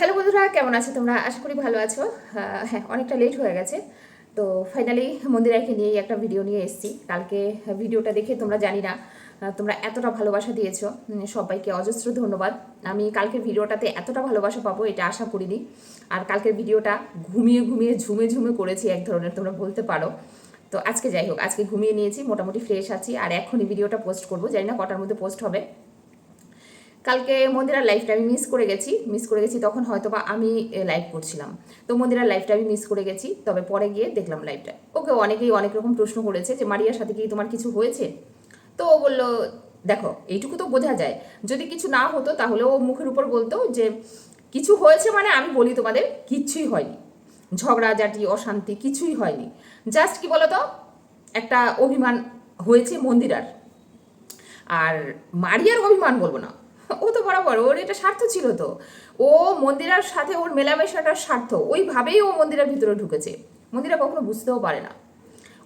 Hello বন্ধুরা, কেমন আছো তোমরা? আশা করি ভালো আছো। হ্যাঁ অনেকটা লেট হয়ে গেছে। তো ফাইনালি মন্দিরাকে নিয়েই একটা ভিডিও নিয়ে এসেছি। কালকে ভিডিওটা দেখে তোমরা জানি না তোমরা এতটা ভালোবাসা দিয়েছ। সবাইকে অজস্র ধন্যবাদ। আমি কালকের ভিডিওটাতে এতটা ভালোবাসা পাবো, এটা আশা করিনি। আর কালকের ভিডিওটা ঘুমিয়ে ঘুমিয়ে ঝুমে ঝুমে করেছি এক ধরনের, তোমরা বলতে পারো। তো আজকে যাই হোক, আজকে ঘুমিয়ে নিয়েছি, মোটামুটি ফ্রেশ আছি। আর এখনই ভিডিওটা পোস্ট করব। জানি না কটার মধ্যে পোস্ট হবে। কালকে মন্দিরার লাইফটা আমি মিস করে গেছি মিস করে গেছি তখন হয়তো বা আমি লাইভ করছিলাম। তো মন্দিরার লাইফটা আমি মিস করে গেছি, তবে পরে গিয়ে দেখলাম লাইভটা ওকে অনেকেই অনেক রকম প্রশ্ন করেছে যে, মারিয়ার সাথে কি তোমার কিছু হয়েছে? তো ও বলল, দেখো, এইটুকু তো বোঝা যায়। যদি কিছু না হতো তাহলে ও মুখের উপর বলতো যে, কিছু হয়েছে মানে আমি বলি তোমাদের, কিচ্ছুই হয়নি। ঝগড়াঝাটি অশান্তি কিছুই হয়নি। জাস্ট কি বলতো, একটা অভিমান হয়েছে মন্দিরার। আর মারিয়ার অভিমান বলব না। ও তো বরাবর, ওর এটা স্বার্থ ছিল তো। ও মন্দিরার সাথে ওর মেলামেশাটার স্বার্থ। ওইভাবেই ও মন্দিরের ভিতরে ঢুকেছে। মন্দিরা কখনো বুঝতেও পারে না।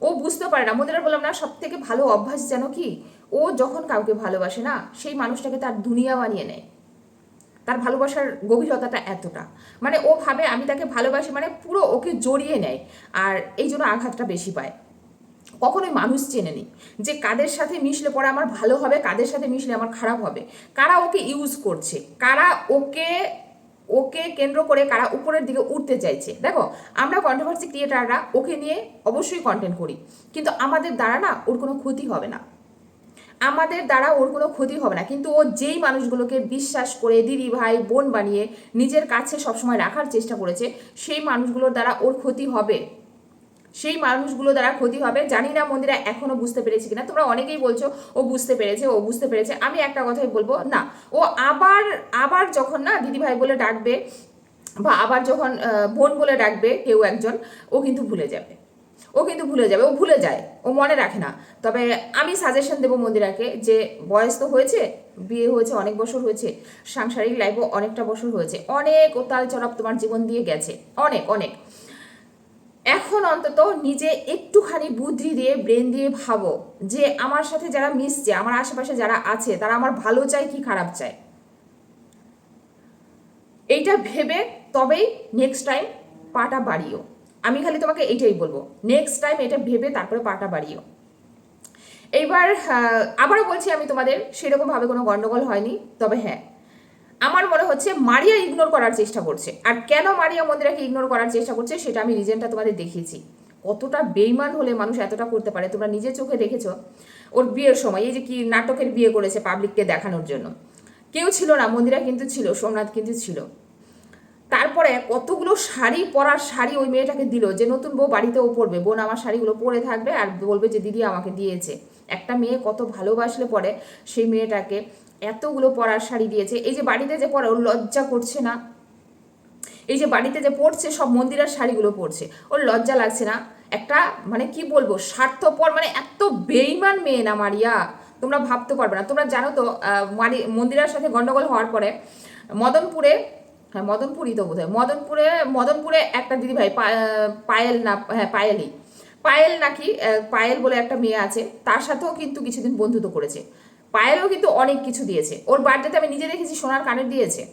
ও বুঝতে পারে না। মন্দিরা বললাম, না সব থেকে ভালো অভ্যাস যেন কি? ও যখন কাউকে ভালোবাসে না, সেই মানুষটাকে তার দুনিয়া বানিয়ে নেয়। তার ভালোবাসার গভীরতাটা এতটা। মানে ও ভাবে, আমি তাকে ভালোবাসি মানে পুরো ওকে জড়িয়ে নেয়। আর এই জন্য আঘাতটা বেশি পায়। কখনোই মানুষ চেনে নি যে কাদের সাথে মিশলে পরে আমার ভালো হবে, কাদের সাথে মিশলে আমার খারাপ হবে। কারা ওকে ইউজ করছে? কারা ওকে ওকে কেন্দ্র করে কারা উপরের দিকে উঠতে চাইছে? দেখো, আমরা কন্ট্রোভার্সি ক্রিয়েটাররা ওকে নিয়ে অবশ্যই কন্টেন্ট করি, কিন্তু আমাদের দ্বারা না ওর কোনো ক্ষতি হবে না। আমাদের দ্বারা ওর কোনো ক্ষতি হবে না, কিন্তু ও যেই মানুষগুলোকে বিশ্বাস করে দিদি ভাই, বোন বানিয়ে নিজের কাছে সবসময় রাখার চেষ্টা করেছে, সেই মানুষগুলোর দ্বারা ওর ক্ষতি হবে। সেই মানুষগুলো দ্বারা ক্ষতি হবে। জানি না মন্দিরা এখনও বুঝতে পেরেছে কিনা। তোমরা অনেকেই বলছো, ও বুঝতে পেরেছে, ও বুঝতে পেরেছে। আমি একটা কথাই বলব, না। ও আবার আবার যখন না দিদিভাই বলে ডাকবে বা আবার যখন বোন বলে ডাকবে কেউ একজন, ও কিন্তু ভুলে যাবে। ও কিন্তু ভুলে যাবে, ও ভুলে যায়, ও মনে রাখে না। তবে আমি সাজেশন দেবো মন্দিরাকে যে বয়স তো হয়েছে, বিয়ে হয়েছে, অনেক বছর হয়েছে, সাংসারিক লাইফও অনেকটা বছর হয়েছে। অনেক ওতাল চড়াপ তোমার জীবন দিয়ে গেছে। অনেক অনেক। এখন অন্তত নিজে একটুখানি বুদ্ধি দিয়ে ব্রেন দিয়ে ভাবো যে আমার সাথে যারা মিশছে, আমার আশেপাশে যারা আছে, তারা আমার ভালো চায় কি খারাপ চায়? এইটা ভেবে তবেই নেক্সট টাইম পাটা বাড়িও। আমি খালি তোমাকে এইটাই বলব নেক্সট টাইম এটা ভেবে তারপরে পাটা বাড়িও। এইবার আবারও বলছি আমি তোমাদের, সেরকমভাবে কোনো গণ্ডগোল হয়নি, তবে হ্যাঁ আমার মনে হচ্ছে মারিয়া ইগনোর করার চেষ্টা করছে। আর কেন মারিয়া মন্দিরাকে ইগনোর করার চেষ্টা করছে সেটা আমি রিজনটা তোমাদের দেখিয়েছি। কতটা বেইমান হলে মানুষ এতটা করতে পারে? তোমরা নিজের চোখে দেখেছ ওর বিয়ের সময়, এই যে কি নাটকের বিয়ে করেছে পাবলিককে দেখানোর জন্য। কেউ ছিল না, মন্দিরা কিন্তু ছিল, সোমনাথ কিন্তু ছিল। তারপরে কতগুলো শাড়ি পরার শাড়ি ওই মেয়েটাকে দিল যে, নতুন বউ বাড়িতে ও পরবে, বোন আমার শাড়িগুলো পরে থাকবে আর বলবে যে, দিদি আমাকে দিয়েছে। একটা মেয়ে কত ভালোবাসলে পরে সেই মেয়েটাকে এতগুলো পরার শাড়ি দিয়েছে। এই যে বাড়িতে যে পরে ওর লজ্জা করছে না। এই যে বাড়িতে যে পড়ছে সব মন্দিরের শাড়িগুলো পরছে। ওর লজ্জা লাগছে না। একটা মানে কি বলব, স্বার্থপর মানে এত বেইমান মেয়ে না মারিয়া। তোমরা ভাবতে পারবে না। তোমরা জানো তো মারি, মন্দিরের সাথে গন্ডগোল হওয়ার পরে মদনপুরে হ্যাঁ মদনপুরই তো বোধ হয় মদনপুরে মদনপুরে একটা দিদি ভাই পায়েল না হ্যাঁ পায়েলই। পায়েল নাকি পায়েল বলে একটা মেয়ে আছে। তার সাথেও কিন্তু কিছুদিন বন্ধুত্ব করেছে। পায়েলও কিন্তু অনেক কিছু দিয়েছে। ওর বার্থডেতে আমি নিজে দেখেছি, সোনার কানের দিয়েছে।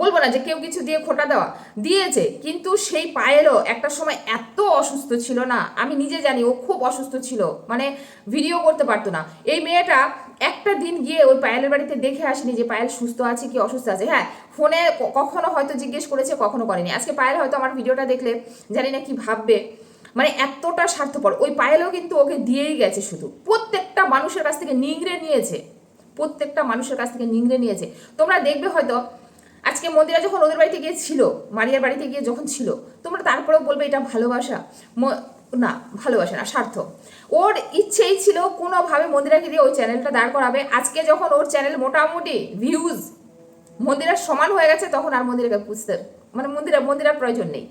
বলব না যে কেউ কিছু দিয়ে খোটা দেওয়া, দিয়েছে, কিন্তু সেই পায়েলও একটা সময় এত অসুস্থ ছিল না। আমি নিজে জানি ও খুব অসুস্থ ছিল মানে ভিডিও করতে পারতো না। এই মেয়েটা একটা দিন গিয়ে ওই পায়েলের বাড়িতে দেখে আসেনি যে পায়েল সুস্থ আছে কি অসুস্থ আছে। হ্যাঁ ফোনে কখনো হয়তো জিজ্ঞেস করেছে, কখনো করেনি। আজকে পায়েল হয়তো আমার ভিডিওটা দেখলে, জানি না কি ভাববে। মানে এতটা স্বার্থপর। ওই পায়েলও কিন্তু ওকে দিয়েই গেছে শুধু। প্রত্যেকটা মানুষের কাছ থেকে নিংড়ে নিয়েছে। প্রত্যেকটা মানুষের কাছ থেকে নিংড়ে নিয়েছে। তোমরা দেখবে হয়তো, আজকে মন্দিরা যখন ওদের বাড়িতে গিয়ে ছিল, মারিয়ার বাড়িতে গিয়ে যখন ছিল, তোমরা তারপরেও বলবে এটা ভালোবাসা। না ভালোবাসা না, স্বার্থ। ওর ইচ্ছেই ছিল কোনোভাবে মন্দিরাকে দিয়ে ওই চ্যানেলটা দাঁড় করাবে। আজকে যখন ওর চ্যানেল মোটামুটি ভিউজ মন্দিরার সমান হয়ে গেছে, তখন আর মন্দিরাকে বুঝতে মানে মন্দিরা মন্দিরার প্রয়োজন নেই।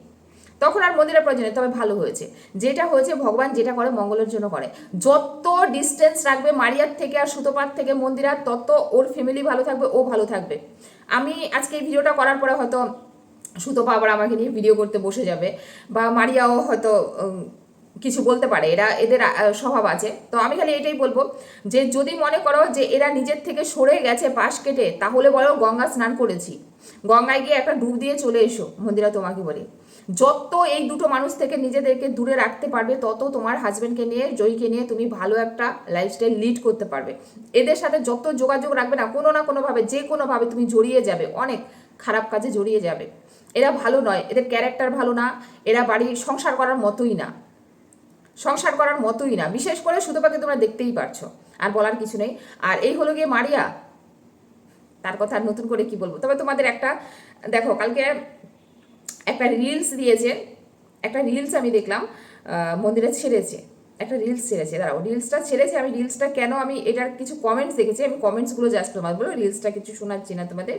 তখন আর মন্দিরের প্রয়োজন নেই তবে ভালো হয়েছে। যেটা হয়েছে, ভগবান যেটা করে, মঙ্গলের জন্য করে। যত ডিস্টেন্স রাখবে, মারিয়ার থেকে আর সুতোপাত থেকে মন্দিরার তত ওর ফ্যামিলি ভালো থাকবে, ও ভালো থাকবে। আমি আজকে এই ভিডিওটা করার পরে হয়তো সুতোপা আবার আমাকে নিয়ে ভিডিও করতে বসে যাবে, বা মারিয়াও হয়তো কিছু বলতে পারে। এরা, এদের স্বভাব আছে। তো আমি খালি এটাই বলব যে, যদি মনে করো যে, এরা নিজের থেকে সরে গেছে পাশ কেটে, তাহলে বলো গঙ্গা স্নান করেছি। গঙ্গায় গিয়ে একটা ডুব দিয়ে চলে এসো, মন্দিরা তোমাকে বলি। যত এই দুটো মানুষ থেকে নিজেদেরকে দূরে রাখতে পারবে, তত তোমার হাজব্যান্ডকে নিয়ে, জয়ীকে নিয়ে তুমি ভালো একটা লাইফস্টাইল লিড করতে পারবে। এদের সাথে যত যোগাযোগ রাখবে না, কোনো না কোনোভাবে, যে কোনোভাবে তুমি জড়িয়ে যাবে, অনেক খারাপ কাজে জড়িয়ে যাবে। এরা ভালো নয়, এদের ক্যারেক্টার ভালো না, এরা বাড়ি সংসার করার মতোই না। সংসার করার মতোই না, বিশেষ করে শুধু সুতোপাকে তোমরা দেখতেই পারছ, আর বলার কিছু নেই। আর এই হলো গিয়ে মারিয়া, তার কথা আর নতুন করে কি বলব? তবে তোমাদের একটা, দেখো, কালকে একটা রিলস দিয়েছে একটা রিলস আমি দেখলাম মন্দিরে ছেড়েছে একটা রিলস ছেড়েছে। দাঁড়াও রিলসটা ছেড়েছে আমি রিলসটা কেন আমি এটার কিছু কমেন্টস দেখেছি আমি কমেন্টসগুলো জাস্ট তোমার বলো রিলসটা কিছু শোনাচ্ছি না তোমাদের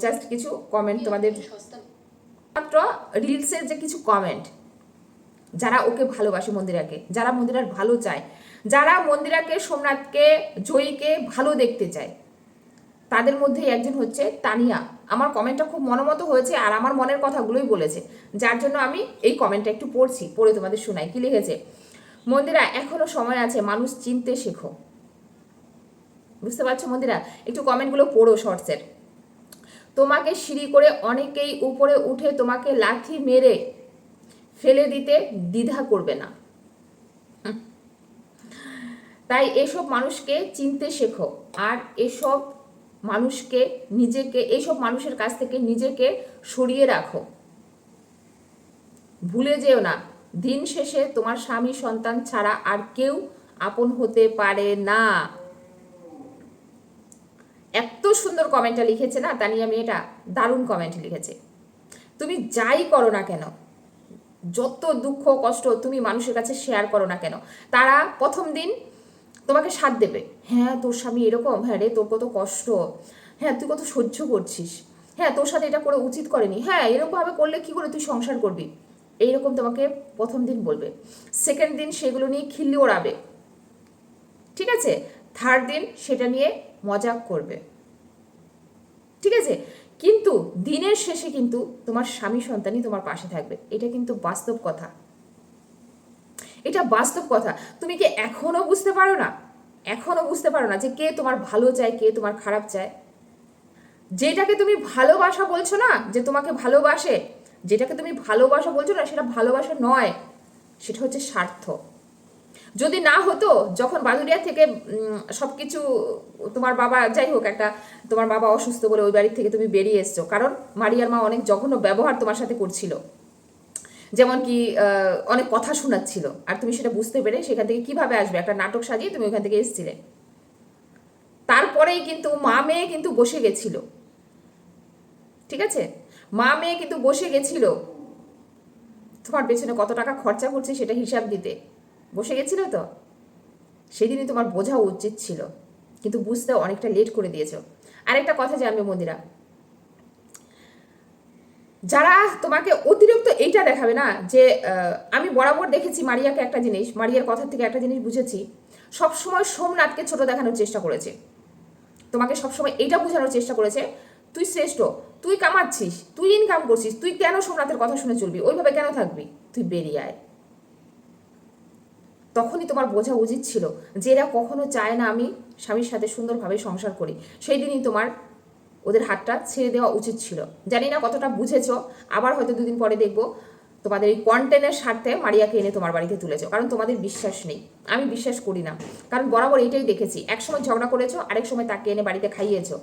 জাস্ট কিছু কমেন্ট তোমাদের মাত্র রিলসের যে কিছু কমেন্ট যারা ওকে ভালোবাসে মন্দিরাকে যারা মন্দিরার ভালো চায় যারা মন্দিরাকে সোমনাথকে জয়ীকে ভালো দেখতে চায় তাদের মধ্যেই একজন হচ্ছে তানিয়া। আমার কমেন্টটা খুব মনোমতো হয়েছে আর আমার মনের কথাগুলোই বলেছে। যার জন্য আমি এই কমেন্টটা একটু পড়ছি, পড়ে তোমাদের শোনাই। কি লিখেছে? মন্দিরা, এখনও সময় আছে, মানুষ চিনতে শেখো। বুঝতে পারছ মন্দিরা? একটু কমেন্টগুলো পড়ো শর্টসের তোমাকে সিঁড়ি করে অনেকেই উপরে উঠে তোমাকে লাথি মেরে ফেলে দিতে দ্বিধা করবে না। তাই এসব মানুষকে চিনতে শেখো। আর এসব মানুষকে, নিজেকে, এইসব মানুষের কাছ থেকে নিজেকে সরিয়ে রাখো। ভুলে যেও না, দিন শেষে তোমার স্বামী, সন্তান ছাড়া আর কেউ আপন হতে পারে না। এত সুন্দর কমেন্টটা লিখেছে না তানিয়া মেয়েটা দারুণ কমেন্ট লিখেছে। তুমি যাই করো না কেন, যত দুঃখ, কষ্ট তুমি মানুষের কাছে শেয়ার করো না কেন, তারা প্রথম দিন তোমাকে সাথ দেবে। হ্যাঁ তোর স্বামী এরকম। হ্যাঁ রে, তোর কত কষ্ট। হ্যাঁ তুই কত সহ্য করছিস। হ্যাঁ তোর সাথে এটা করে উচিত করেনি। হ্যাঁ এরকমভাবে করলে কি করে তুই সংসার করবি? এইরকম তোমাকে প্রথম দিন বলবে। সেকেন্ড দিন সেগুলো নিয়ে খিল্লি ওড়াবে। ঠিক আছে? থার্ড দিন সেটা নিয়ে মজা করবে। ঠিক আছে? কিন্তু দিনের শেষে কিন্তু তোমার স্বামী সন্তানই তোমার পাশে থাকবে। এটা কিন্তু বাস্তব কথা। এটা বাস্তব কথা। তুমি কি এখনও বুঝতে পারো না? এখনও বুঝতে পারো না যে কে তোমার ভালো চায়, কে তোমার খারাপ চায়? যেটাকে তুমি ভালোবাসা বলছো না, যে তোমাকে ভালোবাসে, যেটাকে তুমি ভালোবাসা বলছো না, সেটা ভালোবাসা নয়, সেটা হচ্ছে স্বার্থ। যদি না হতো, যখন বাদুরিয়া থেকে সব কিছু তোমার বাবা, যাই হোক, একটা তোমার বাবা অসুস্থ বলে ওই বাড়ি থেকে তুমি বেরিয়ে এসছো। কারণ মারিয়ার মা অনেক জঘন্য ব্যবহার তোমার সাথে করছিল। যেমন কি অনেক কথা শোনাচ্ছিল। আর তুমি সেটা বুঝতে পেরে সেখান থেকে কীভাবে আসবে? একটা নাটক সাজিয়ে তুমি ওখান থেকে এসেছিলে। তারপরেই কিন্তু মা মেয়ে কিন্তু বসে গেছিল। ঠিক আছে? মা মেয়ে কিন্তু বসে গেছিল। তোমার পেছনে কত টাকা খরচা করছে সেটা হিসাব দিতে। বসে গেছিল তো? সেদিনই তোমার বোঝা উচিত ছিল। কিন্তু বুঝতে অনেকটা লেট করে দিয়েছ। আরেকটা কথা জানবে মন্দিরা। যারা তোমাকে অতিরিক্ত এইটা দেখাবে না যে আমি বরাবর দেখেছি মারিয়াকে একটা জিনিস, মারিয়ার কথা থেকে একটা জিনিস বুঝেছি। সবসময় সোমনাথকে ছোট দেখানোর চেষ্টা করেছে। তোমাকে সবসময় এইটা বোঝানোর চেষ্টা করেছে, তুই শ্রেষ্ঠ, তুই কামাচ্ছিস, তুই ইনকাম করছিস, তুই কেন সোমনাথের কথা শুনে চলবি? ওইভাবে কেন থাকবি? তুই বেরিয়ে আয়। তখনই তোমার বোঝা উচিত ছিল যে এরা কখনো চায় না আমি স্বামীর সাথে সুন্দরভাবে সংসার করি। সেই দিনই তোমার ওদের হাতটা ছেড়ে দেওয়া উচিত ছিল। জানি না কতটা বুঝেছ, আবার হয়তো দুদিন পরে দেখব। তোমাদের এই কন্টেন্টের স্বার্থে মারিয়াকে এনে তোমার বাড়িতে তুলেছো কারণ তোমাদের বিশ্বাস নেই। আমি বিশ্বাস করি না, কারণ বরাবর এটাই দেখেছি। এক সময় ঝগড়া করেছ, আরেক সময় তাকে এনে বাড়িতে খাইয়েছো।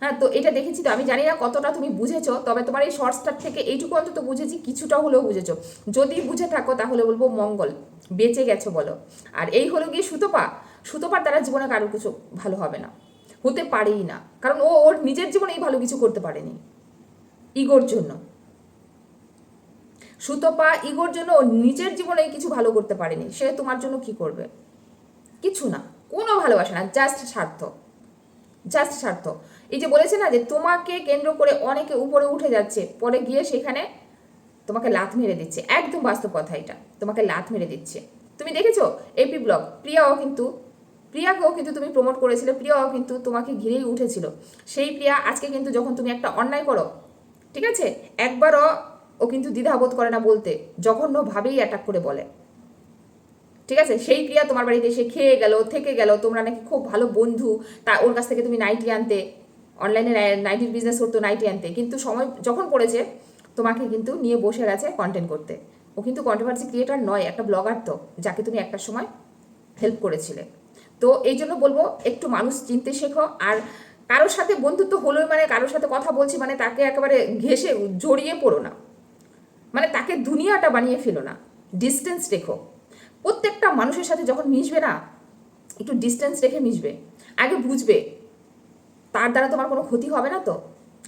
হ্যাঁ তো এটা দেখেছি তো, আমি জানি না কতটা তুমি বুঝেছ, তবে তোমার এই শর্টসটার থেকে এইটুকু অন্তত বুঝেছি, কিছুটা হলেও বুঝেছ। যদি বুঝে থাকো, তাহলে বলব মঙ্গল, বেঁচে গেছো বলো। আর এই হলো গিয়ে সুতপা। সুতপার দ্বারা জীবনে কারোর কিছু ভালো হবে না। হতে পারেই না। কারণ ও, ওর নিজের জীবনেই ভালো কিছু করতে পারেনি। ইগোর জন্য। সুতপা, ইগোর জন্য ওর নিজের জীবনে কিছু ভালো করতে পারেনি। সে তোমার জন্য কি করবে? কিছু না। কোনো ভালোবাসে না। জাস্ট স্বার্থ। জাস্ট স্বার্থ। এই যে বলেছে না যে তোমাকে কেন্দ্র করে অনেকে উপরে উঠে যাচ্ছে, পরে গিয়ে সেখানে তোমাকে লাথ মেরে দিচ্ছে। একদম বাস্তব কথা এটা। তোমাকে লাথ মেরে দিচ্ছে। তুমি দেখেছ? এপি ব্লগ প্রিয়াও কিন্তু প্রিয়াকেও কিন্তু তুমি প্রমোট করেছিলে, প্রিয়াও কিন্তু তোমাকে ঘিরেই উঠেছিল। সেই প্রিয়া আজকে কিন্তু যখন তুমি একটা অন্যায় করো, ঠিক আছে? একবারও ও কিন্তু দ্বিধাবোধ করে না বলতে জঘন্যভাবেই অ্যাটাক করে বলে। ঠিক আছে? সেই প্রিয়া তোমার বাড়িতে এসে খেয়ে গেল, থেকে গেল, তোমরা নাকি খুব ভালো বন্ধু, তা ওর কাছ থেকে তুমি নাইটি আনতে অনলাইনে নাইটির বিজনেস করতো নাইটি আনতে। কিন্তু সময় যখন পড়েছে, তোমাকে কিন্তু নিয়ে বসে গেছে কন্টেন্ট করতে। ও কিন্তু কন্ট্রোভার্সি ক্রিয়েটার নয়, একটা ব্লগার তো, যাকে তুমি একটা সময় হেল্প করেছিলে। তো এই জন্য বলব একটু মানুষ চিনতে শেখো। আর কারোর সাথে বন্ধুত্ব হলোই মানে কারোর সাথে কথা বলছি মানে তাকে একেবারে ঘেসে জড়িয়ে পড়ো না। মানে তাকে দুনিয়াটা বানিয়ে ফেলো না। ডিস্টেন্স রেখো। প্রত্যেকটা মানুষের সাথে যখন মিশবে না, একটু ডিস্টেন্স রেখে মিশবে। আগে বুঝবে, তার দ্বারা তোমার কোনো ক্ষতি হবে না তো?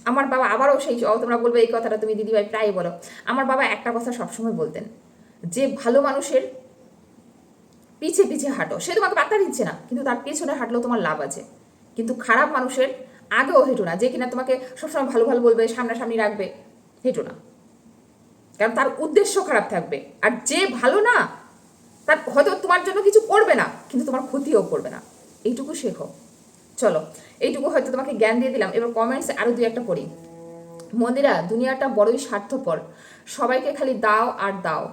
আমার বাবা আবারও সেই তোমরা বলবে এই কথাটা তুমি দিদিভাই প্রায় বলো। আমার বাবা একটা কথা সবসময় বলতেন, যে ভালো মানুষের পিছে পিছে হাঁটো। সে তোমাকে পাত্তা দিচ্ছে না, কিন্তু তার পেছনে হাঁটলেও তোমার লাভ আছে। কিন্তু খারাপ মানুষের আগেও হেঁটো না, যে কিনা তোমাকে সবসময় ভালো ভালো বলবে, সামনাসামনি রাখবে, হেঁটো না। কারণ তার উদ্দেশ্য খারাপ থাকবে। আর যে ভালো না, তার হয়তো তোমার জন্য কিছু করবে না, কিন্তু তোমার ক্ষতিও করবে না। এইটুকু শেখো চলো, এইটুকু হয়তো তোমাকে জ্ঞান দিয়ে দিলাম। এবার কমেন্টস আরও দুই একটা পড়ি। মন্দিরা, দুনিয়াটা বড়ই স্বার্থপর। সবাইকে খালি দাও আর দাও।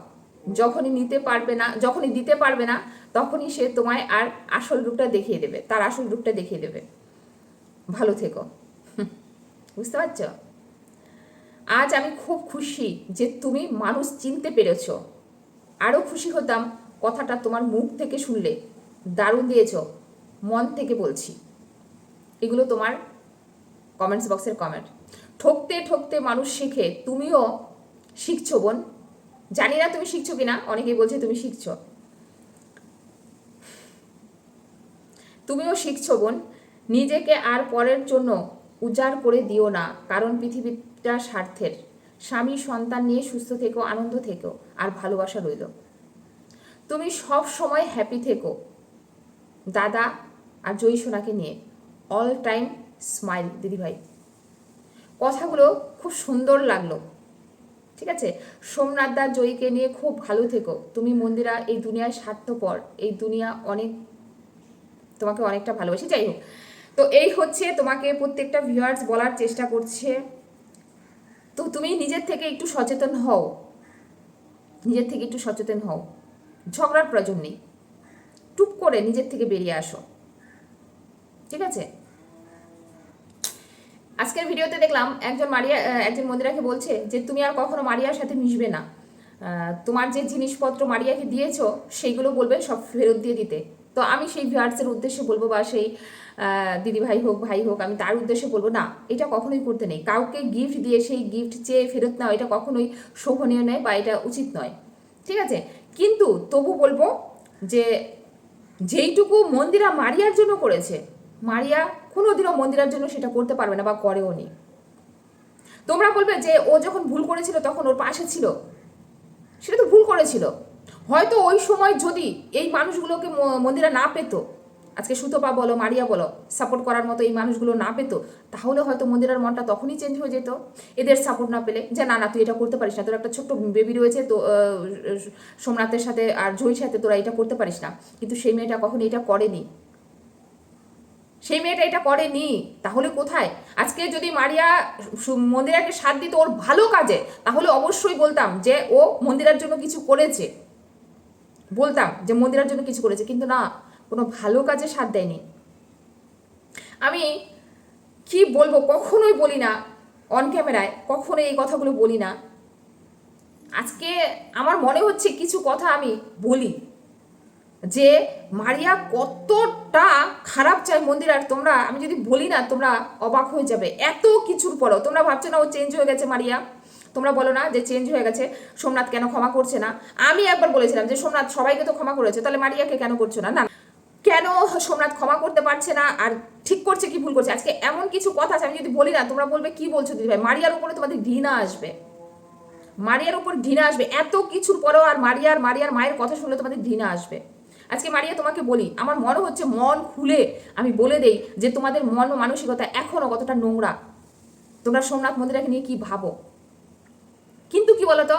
যখনই নিতে পারবে না, যখনই দিতে পারবে না তখনই সে তোমায় আর আসল রূপটা দেখিয়ে দেবে, তার আসল রূপটা দেখিয়ে দেবে। ভালো থেকো। বুঝতে পারছ? আজ আমি খুব খুশি যে তুমি মানুষ চিনতে পেরেছ। আরও খুশি হতাম কথাটা তোমার মুখ থেকে শুনলে, দারুণ দিয়েছ, মন থেকে বলছি। এগুলো তোমার কমেন্টস বক্সের কমেন্ট ঠকতে ঠকতে মানুষ শেখে, তুমিও শিখছো বোন। জানি না তুমি শিখছো কিনা, অনেকেই বলছে তুমি শিখছো। তুমিও শিখছো বোন। নিজেকে আর পরের জন্য উজাড় করে দিও না, কারণ পৃথিবীটা স্বার্থের। স্বামী সন্তান নিয়ে সুস্থ থেকো, আনন্দ থেকো, আর ভালোবাসা রইল। তুমি সব সময় হ্যাপি থেকো, দাদা আর জয়ী সোনাকে নিয়ে। অল টাইম স্মাইল দিদিভাই। কথাগুলো খুব সুন্দর লাগল। ঠিক আছে? সোমনাথ দা জয়ীকে নিয়ে খুব ভালো থেকো। তুমি মন্দিরা, এই দুনিয়ায় স্বার্থপর, এই দুনিয়া অনেক তোমাকে অনেকটা ভালোবাসি, যাই হোক। তো এই হচ্ছে তোমাকে প্রত্যেকটা ভিউয়ার্স বলার চেষ্টা করছে। তো তুমি নিজের থেকে একটু সচেতন হও। নিজের থেকে একটু সচেতন হও। ঝগড়ার প্রয়োজন নেই। টুপ করে নিজের থেকে বেরিয়ে আসো। ঠিক আছে? আজকের ভিডিওতে দেখলাম একজন মারিয়া একজন মন্দিরাকে বলছে যে, তুমি আর কখনো মারিয়ার সাথে মিশবে না। তোমার যে জিনিসপত্র মারিয়াকে দিয়েছ, সেইগুলো বলবে সব ফেরত দিয়ে দিতে। তো আমি সেই ভিউয়ার্সের উদ্দেশ্যে বলব বা সেই দিদি ভাই হোক ভাই হোক, আমি তার উদ্দেশ্যে বলব, না, এটা কখনোই করতে নেই। কাউকে গিফট দিয়ে সেই গিফট চেয়ে ফেরত নেওয়া, এটা কখনোই শোভনীয় নয় বা এটা উচিত নয়। ঠিক আছে? কিন্তু তবু বলব যে, যেইটুকু মন্দিরা মারিয়ার জন্য করেছে, মারিয়া কোনোদিনও মন্দিরার জন্য সেটা করতে পারবে না বা করেও নি। তোমরা বলবে যে, ও যখন ভুল করেছিল তখন ওর পাশে ছিল। সেটা তো ভুল করেছিল। হয়তো ওই সময় যদি এই মানুষগুলোকে মন্দিরা না পেতো, আজকে সুতপা বলো, মারিয়া বলো সাপোর্ট করার মতো এই মানুষগুলো না পেতো, তাহলে হয়তো মন্দিরার মনটা তখনই চেঞ্জ হয়ে যেত। এদের সাপোর্ট না পেলে যে, না না, তুই এটা করতে পারিস না, তোর একটা ছোট্ট বেবি রয়েছে, তো সোমনাথের সাথে আর জয়ীর সাথে তোরা এটা করতে পারিস না। কিন্তু সেই মেয়েটা কখনো এটা করেনি। সেই মেয়েটা এটা করেনি, তাহলে কোথায়? আজকে যদি মারিয়া মন্দিরাকে সাথ দিত ওর ভালো কাজে, তাহলে অবশ্যই বলতাম যে, ও মন্দিরার জন্য কিছু করেছে। বলতাম যে মন্দিরার জন্য কিছু করেছে, কিন্তু না, কোনো ভালো কাজে সাথ দেয়নি। আমি কি বলব কখনোই বলি না অন ক্যামেরায় কখনোই এই কথাগুলো বলি না। আজকে আমার মনে হচ্ছে কিছু কথা আমি বলি, যে মারিয়া কতটা খারাপ চায় মন্দির, আর তোমরা, আমি যদি বলি না, তোমরা অবাক হয়ে যাবে। এত কিছুর পরও তোমরা ভাবছ না ও চেঞ্জ হয়ে গেছে মারিয়া? তোমরা বলো না যে চেঞ্জ হয়ে গেছে, সোমনাথ কেন ক্ষমা করছে না? আমি একবার বলেছিলাম যে সোমনাথ সবাইকে তো ক্ষমা করেছে, তাহলে মারিয়াকে কেন করছ না? না, কেন সোমনাথ ক্ষমা করতে পারছে না আর ঠিক করছে কি ভুল করছে? আজকে এমন কিছু কথা আছে, আমি যদি বলি না, তোমরা বলবে কি বলছো দিদি ভাই? মারিয়ার উপরে তোমাদের ঘৃণা আসবে। মারিয়ার উপর ঘৃণা আসবে। এত কিছুর পরেও আর মারিয়ার মারিয়ার মায়ের কথা শুনলে তোমাদের ঘৃণা আসবে। আজকে মারিয়া তোমাকে বলি, আমার মনে হচ্ছে মন খুলে আমি বলে দেই যে তোমাদের মন মানসিকতা এখনও কতটা নোংরা। তোমরা সোমনাথ মন্দিরাকে নিয়ে কি ভাবো? কিন্তু কি বলতো,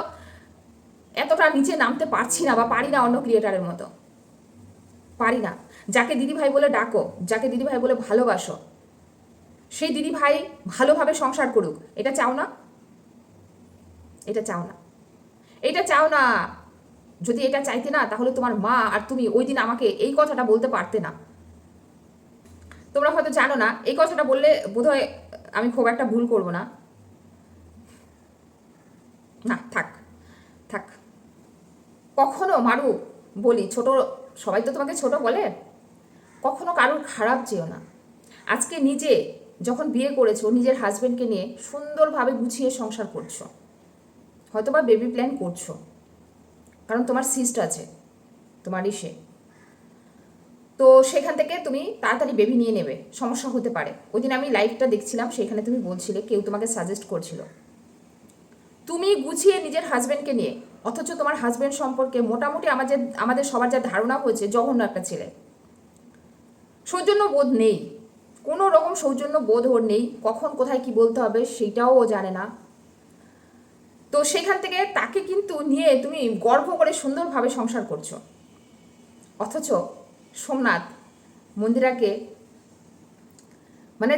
এতটা নিচে নামতে পারছি না বা পারি না অন্য ক্রিয়েটারের মতো। পারি না। যাকে দিদি ভাই বলে ডাকো, যাকে দিদি ভাই বলে ভালোবাসো, সেই দিদি ভাই ভালোভাবে সংসার করুক, এটা চাও না? এটা চাও না। এটা চাও না। যদি এটা চাইতে না, তাহলে তোমার মা আর তুমি ওই দিন আমাকে এই কথাটা বলতে পারতে না। তোমরা হয়তো জানো না, এই কথাটা বললে বোধহয় আমি খুব একটা ভুল করব না। না, থাক থাক। কখনো মারু বলি, ছোট, সবাই তো তোমাকে ছোট বলে। কখনো কারোর খারাপ চেয়েও না। আজকে নিজে যখন বিয়ে করেছ, নিজের হাজব্যান্ডকে নিয়ে সুন্দরভাবে গুছিয়ে সংসার করছ। হয়তো বা বেবি প্ল্যান করছ। কারণ তোমার সিস্ট আছে, তোমার ইসে। তো সেখান থেকে তুমি তাড়াতাড়ি বেবি নিয়ে নেবে, সমস্যা হতে পারে। ওই দিন আমি লাইভটা দেখছিলাম, সেখানে তুমি বলছিলে, কেউ তোমাকে সাজেস্ট করছিল। তুমি গুছিয়ে নিজের হাজব্যান্ডকে নিয়ে, অথচ তোমার হাজব্যান্ড সম্পর্কে মোটামুটি আমাদের আমাদের সবার যা ধারণা হয়েছে, জঘন্য একটা ছেলে। সৌজন্য বোধ নেই। কোনো রকম সৌজন্য বোধ ওর নেই। কখন কোথায় কি বলতে হবে সেটাও ও জানে না। তো সেখান থেকে তাকে কিন্তু নিয়ে তুমি গর্ব করে সুন্দরভাবে সংসার করছ। অথচ সোমনাথ মন্দিরাকে মানে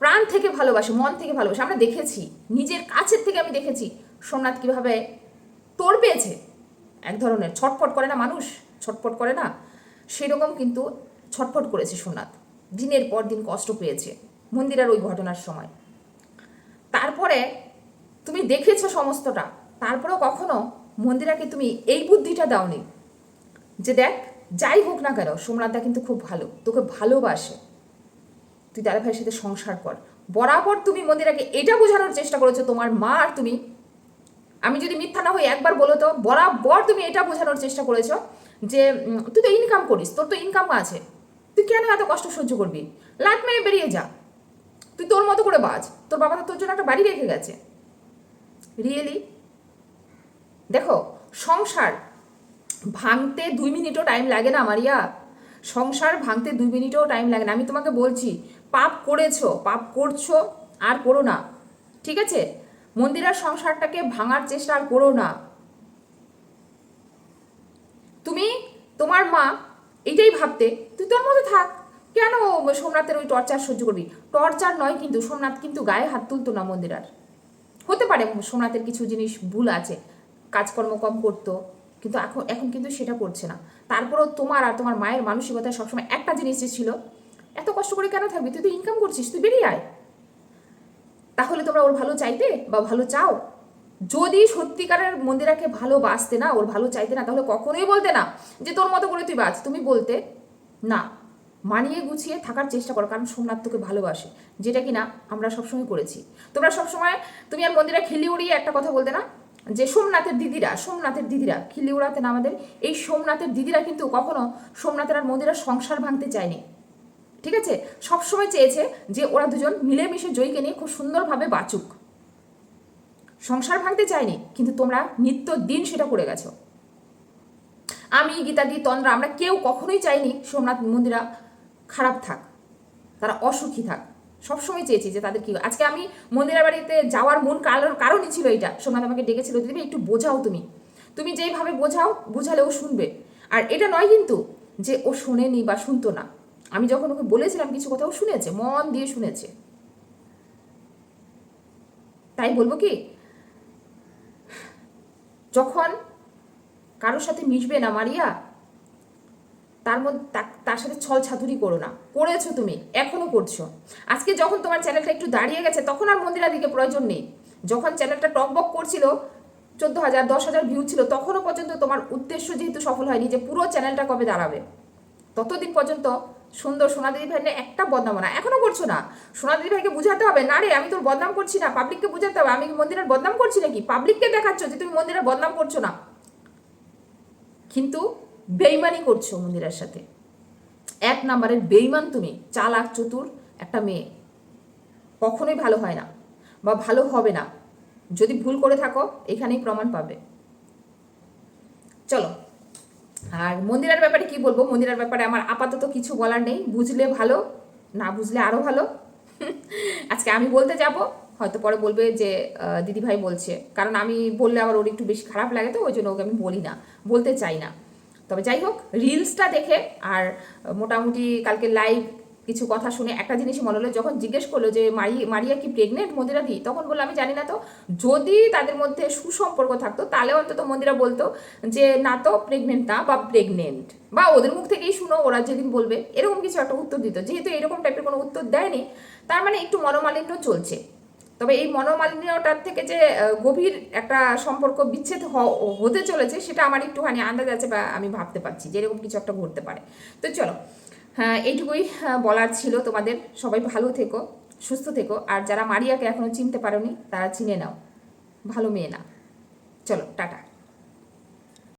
প্রাণ থেকে ভালোবাসে, মন থেকে ভালোবাসে। আমরা দেখেছি, নিজের কাছের থেকে আমি দেখেছি, সোমনাথ কীভাবে তোর পেয়েছে। এক ধরনের ছটফট করে না মানুষ, ছটফট করে না, সেরকম কিন্তু ছটফট করেছে সোমনাথ। দিনের পর দিন কষ্ট পেয়েছে, মন্দিরের ওই ঘটনার সময়। তারপরে তুমি দেখেছ সমস্তটা, তারপরেও কখনো মন্দিরাকে তুমি এই বুদ্ধিটা দাওনি যে দেখ, যাই হোক না কেন, সোমনাথদা কিন্তু খুব ভালো, তোকে ভালোবাসে। তুই দাদা ভাইয়ের সাথে সংসার কর। বরাবর তুমি মন্দিরাকে এটা বোঝানোর চেষ্টা করেছ, তোমার মা আর তুমি। আমি যদি মিথ্যা না হই, একবার বলো তো, বরাবর তুমি এটা বোঝানোর চেষ্টা করেছ যে তুই তো ইনকাম করিস, তোর তো ইনকাম আছে। তুই কেন এত কষ্ট সহ্য করবি? লাট মেরে বেরিয়ে যা। তুই তোর মতো করে বাজ। তোর বাবা তো তোর জন্য একটা বাড়ি রেখে গেছে। রিয়েলি দেখো, সংসার ভাঙতে দুই মিনিটও টাইম লাগে না, মারিয়া। সংসার ভাঙতে দুই মিনিটও টাইম লাগে না। আমি তোমাকে বলছি পাপ করেছ, পাপ করছ, আর করো না। ঠিক আছে? মন্দিরের সংসারটাকে ভাঙার চেষ্টা আর করো না। তুমি, তোমার মা এটাই ভাবতে, তুই তোর মতো থাক। কেন সোমনাথের ওই টর্চার সহ্য করবি? টর্চার নয় কিন্তু, সোমনাথ কিন্তু গায়ে হাত তুলতো না মন্দিরার হতে পারে সোমনাথের কিছু জিনিস ভুল আছে, কাজকর্ম কম করতো, কিন্তু এখন এখন কিন্তু সেটা করছে না। তারপরেও তোমার আর তোমার মায়ের মানসিকতায় সবসময় একটা জিনিস ছিল এত কষ্ট করে কেন থাকবি? তুই তো ইনকাম করছিস, তুই বেরিয়ে আয়। তাহলে তোমরা ওর ভালো চাইতে বা ভালো চাও? যদি সত্যিকারের মন্দিরাকে ভালোবাসতে না, ওর ভালো চাইতে না, তাহলে কখনোই বলতে না যে তোর মতো করে তুই বাঁচ। তুমি বলতে না। মানিয়ে গুছিয়ে থাকার চেষ্টা করো, কারণ সোমনাথ তোকে ভালোবাসে, যেটা কি না আমরা সবসময় করেছি। তোমরা সবসময়, তুমি আর মন্দিরা খেলি উড়িয়ে একটা কথা বলতে না, যে সোমনাথের দিদিরা সোমনাথের দিদিরা, খিলি না আমাদের, এই সোমনাথের দিদিরা কিন্তু কখনো সোমনাথের আর মন্দিরা সংসার ভাঙতে চায়নি। ঠিক আছে? সবসময় চেয়েছে যে ওরা দুজন মিলেমিশে জয়ীকে নিয়ে খুব সুন্দরভাবে বাঁচুক। সংসার ভাঙতে চায়নি, কিন্তু তোমরা নিত্য দিন সেটা করে গেছো। আমি, গীতাদি, তন্দ্রা, আমরা কেউ কখনোই চাইনি সোমনাথ মন্দিরা খারাপ থাক, তারা অসুখী থাক। সবসময় চেয়েছি যে তাদের কি আজকে আমি মন্দিরা বাড়িতে যাওয়ার মূল কারণ কারণই ছিল এটা সোমনাথ আমাকে ডেকেছিল, দিদি একটু বোঝাও তুমি। তুমি যেইভাবে বোঝাও, বোঝালে ও শুনবে। আর এটা নয় কিন্তু যে ও শোনেনি বা শুনতো না। আমি যখন ওকে বলেছিলাম কিছু কথা, ও শুনেছে, মন দিয়ে শুনেছে। তাই বলব কি, যখন কারোর সাথে মিশবে না মারিয়া, তার মধ্যে তার সাথে ছল ছাতুরি করো না। করেছ তুমি, এখনও করছ। আজকে যখন তোমার চ্যানেলটা একটু দাঁড়িয়ে গেছে, তখন আর মন্দিরা দিকে প্রয়োজন নেই। যখন চ্যানেলটা টকবক করছিল, চোদ্দ হাজার, দশ হাজার ভিউ ছিল, তখনও পর্যন্ত তোমার উদ্দেশ্য যেহেতু সফল হয়নি যে পুরো চ্যানেলটা কবে দাঁড়াবে। ততদিন পর্যন্ত সুন্দর সোনাদিদি ভাই একটা বদনাম না এখনও করছ না? সোনাদিদি ভাইকে বুঝাতে হবে, না রে, আমি তোর বদনাম করছি না। পাবলিককে বুঝাতে হবে, আমি মন্দিরের বদনাম করছি নাকি? পাবলিককে দেখাচ্ছ যে তুমি মন্দিরের বদনাম করছ না। কিন্তু বেইমানি করছ মন্দিরের সাথে। এক নাম্বারের বেইমান তুমি, চালাক, চতুর, একটা মেয়ে। কখনোই ভালো হয় না বা ভালো হবে না। যদি ভুল করে থাকো, এখানেই প্রমাণ পাবে। চলো। আর মন্দিরার ব্যাপারে কি বলব? মন্দিরার ব্যাপারে আমার আপাতত কিছু বলার নেই। বুঝলে ভালো, না বুঝলে আরও ভালো। আজকে আমি বলতে যাব, হয়তো পরে বলবে যে দিদি দিদিভাই বলছে। কারণ আমি বললে আবার ওর একটু বেশি খারাপ লাগে তো, ওই জন্য ওকে আমি বলি না, বলতে চাই না। তবে যাই হোক রিলসটা দেখে, আর মোটামুটি কালকে লাইভ কিছু কথা শুনে একটা জিনিস মনে হলো, যখন জিজ্ঞেস করল যে, মারি, মারিয়া কি প্রেগনেন্ট মন্দিরা দি? তখন বলল, আমি জানি না তো। যদি তাদের মধ্যে সুসম্পর্ক থাকতো, তাহলে অন্তত মন্দিরা বলতো যে, না তো প্রেগনেন্ট না বা প্রেগনেন্ট বা ওদের মুখ থেকেই শুনো, ওরা যেদিন বলবে, এরকম কিছু একটা উত্তর দিত। যেহেতু এরকম টাইপের কোনো উত্তর দেয়নি, তার মানে একটু মনোমালিন্য চলছে। তবে এই মনোমালিন্যটার থেকে যে গভীর একটা সম্পর্ক বিচ্ছেদ হতে চলেছে, সেটা আমার একটুখানি আন্দাজ আছে বা আমি ভাবতে পারছি যে, এরকম কিছু একটা ঘটতে পারে। তো চলো এইটুকুই বলার ছিল। তোমাদের সবাই ভালো থেকো, সুস্থ থেকো। আর যারা মারিয়াকে এখনও চিনতে পারোনি, তারা চিনে নাও। ভালো মেয়ে না। চলো, টাটা।